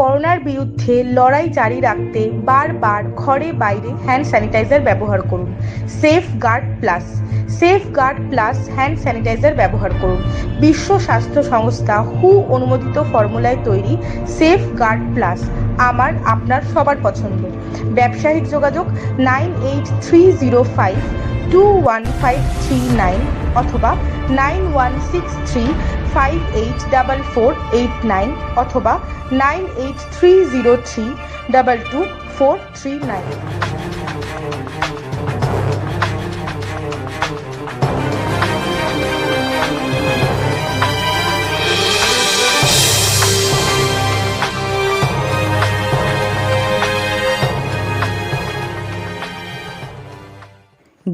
করোনার বিরুদ্ধে লড়াই জারি রাখতে বারবার ঘরে বাইরে হ্যান্ড স্যানিটাইজার ব্যবহার করুন। Safeguard plus Safeguard plus hand sanitizer ব্যবহার করুন। বিশ্ব স্বাস্থ্য সংস্থা হু অনুমোদিত ফর্মুলায় তৈরি সেফ গার্ড প্লাস আমার, আপনার, সবার পছন্দ। ব্যবসায়িক যোগাযোগ nine eight three zero five two one five three nine অথবা nine one six three five eight double four eight nine অথবা nine eight three zero three double two four three nine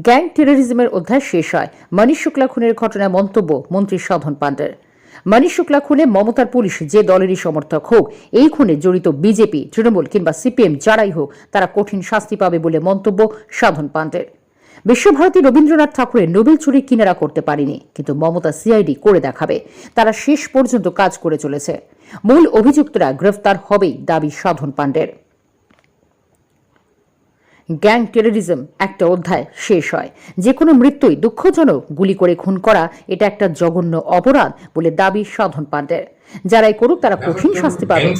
gang টেরোরিজমের অধ্যায় শেষ হয়। মনীষ শুক্লা খুনের ঘটনায় মন্তব্য মন্ত্রী সাধন পান্ডের। মনীষ শুক্লা খুনে মমতার পুলিশ যে দলেরই সমর্থক হোক, এই খুনে জড়িত বিজেপি, তৃণমূল কিংবা সিপিএম যারাই হোক, তারা কঠিন শাস্তি পাবে বলে মন্তব্য সাধন পান্ডের বিশ্বভারতী রবীন্দ্রনাথ ঠাকুরের নোবেল চুরি কিনারা করতে পারেনি, কিন্তু মমতা সিআইডি করে দেখাবে। তারা শেষ পর্যন্ত কাজ করে চলেছে। মূল অভিযুক্তরা গ্রেফতার হবেই দাবি সাধন পান্ডের গ্যাং টেরোরিজম একটা অধ্যায় শেষ হয়। যে কোনো মৃত্যুই দুঃখজনক গুলি করে খুন করা এটা একটা জঘন্য অপরাধ বলে দাবি সাধন পান্ডের। যারাই করুক তারা কঠিন শাস্তি পাবে।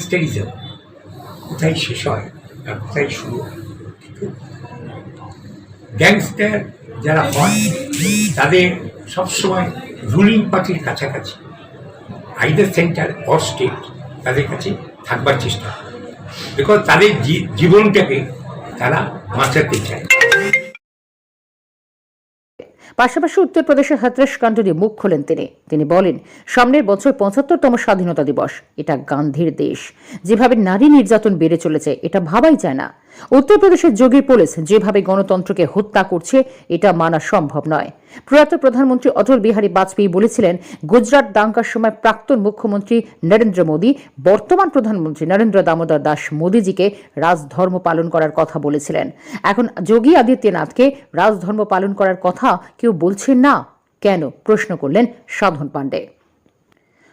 কোথায় শেষ হয়? আর কোথায় শুরু গ্যাংস্টার যারা হয় তাদের সবসময় রুলিং পার্টির কাছাকাছি। আইদার সেন্টার অর স্টেট তাদের কাছে থাকবার চেষ্টা। করে বিকজ তাদের জীবনটাকে তারা পাশাপাশি উত্তরপ্রদেশের হাতরাস কাণ্ড নিয়ে মুখ খোলেন তিনি। তিনি বলেন, সামনের বছর পঁচাত্তরতম স্বাধীনতা দিবস, এটা গান্ধীর দেশ। যেভাবে নারী নির্যাতন বেড়ে চলেছে, এটা ভাবাই যায় না। উত্তরপ্রদেশের যোগী পুলিশ যেভাবে গণতন্ত্রকে হত্যা করছে, এটা মানা সম্ভব নয়। প্রয়াত প্রধানমন্ত্রী অটল বিহারী বাজপেয়ী বলেছিলেন, গুজরাট দাঙ্গার সময় প্রাক্তন মুখ্যমন্ত্রী নরেন্দ্র মোদী, বর্তমান প্রধানমন্ত্রী নরেন্দ্র দামোদর দাস মোদীজিকে রাজধর্ম পালন করার কথা বলেছিলেন। এখন যোগী আদিত্যনাথকে রাজধর্ম পালন করার কথা কেউ বলছেন না? কেন? প্রশ্ন করলেন সাধন পাণ্ডে।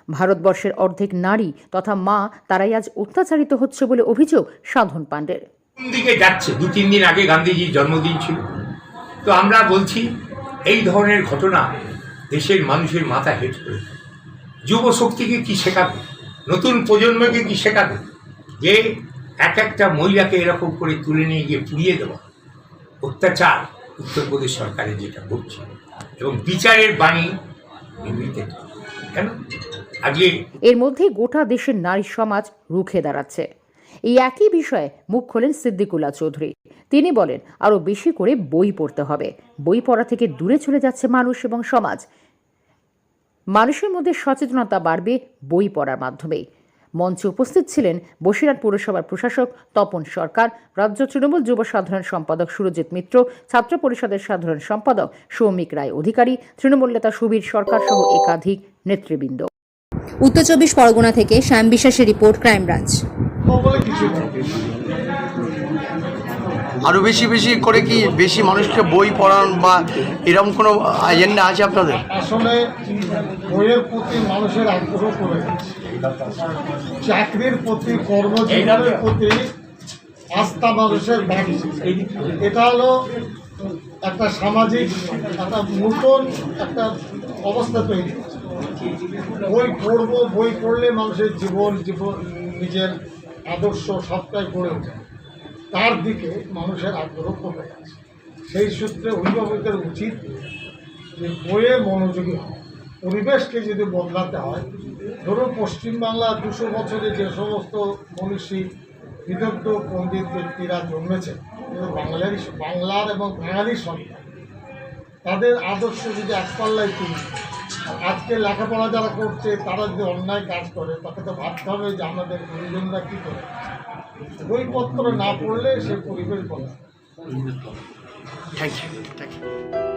ভারতবর্ষের অর্ধেক নারী তথা মা, তারাই আজ অত্যাচারিত হচ্ছে বলে অভিযোগ সাধন পাণ্ডের। কোন দিকে যাচ্ছে? দু, তিন দিন আগে গান্ধীজির জন্মদিন ছিল। তো আমরা বলছি, এই ধরনের ঘটনা দেশের মানুষের মাথা হেট করে। যুব শক্তিকে কি শেখাবে? নতুন প্রজন্মকে কি শেখাবে? যে এক একটা মহিলাকে এরকম করে তুলে নিয়ে গিয়ে পুড়িয়ে দেওয়া। অত্যাচার উত্তরপ্রদেশ সরকারের যেটা ঘটছে এবং বিচারের বাণী নিভৃতে কেন? আজকে এর মধ্যে গোটা দেশের নারী সমাজ রুখে দাঁড়াচ্ছে। এই একই বিষয়ে মুখ খোলেন সিদ্দিকুল্লাহ চৌধুরী। তিনি বলেন, আরও বেশি করে বই পড়তে হবে। বই পড়া থেকে দূরে চলে যাচ্ছে মানুষ এবং সমাজ। মানুষের মধ্যে সচেতনতা বাড়বে বই পড়ার মাধ্যমেই মঞ্চে উপস্থিত ছিলেন বসিরহাট পৌরসভার প্রশাসক তপন সরকার, রাজ্য তৃণমূল যুব সাধারণ সম্পাদক সুরজিৎ মিত্র, ছাত্র পরিষদের সাধারণ সম্পাদক সৌমিক রায় অধিকারী, তৃণমূল নেতা সুবীর সরকার সহ একাধিক নেতৃবৃন্দ। উত্তর চব্বিশ পরগনা থেকে শ্যাম বিশ্বাসের রিপোর্ট ক্রাইম ব্রাঞ্চ। আরও বেশি বেশি করে কি বেশি মানুষকে বই পড়ান বা এরকম কোনো এজেন্ডা আছে আপনাদের? আসলে বইয়ের প্রতি মানুষের আগ্রহ করে চাকরির প্রতি, কর্মজীবনের প্রতি আস্থা মানুষের বাড়ছে। এটা হলো একটা সামাজিক, একটা নতুন একটা অবস্থা তৈরি বই পড়ব, বই পড়লে মানুষের জীবন জীবন, নিজের আদর্শ সবটাই গড়ে ওঠে। তার দিকে মানুষের আগ্রহ কমে গেছে। সেই সূত্রে অভিভাবকদের উচিত যে বইয়ে মনোযোগী হয় পরিবেশকে যদি বদলাতে হয়, ধরুন পশ্চিমবাংলা দুশো বছরে যে সমস্ত মনীষী, বিদগ্ধ, পণ্ডিত ব্যক্তিরা জন্মেছে বাংলারই বাংলার এবং বাঙালির সন্তান, তাদের আদর্শ যদি একপাল্লায় তুলি আজকে লেখাপড়া যারা করছে, তারা যদি অন্যায় কাজ করে, তাকে তো ভাবতে হবে যে আমাদের গুরুজনরা কী করে। বইপত্র না পড়লে সে পরিবেশ বলে থ্যাংক ইউ থ্যাংক ইউ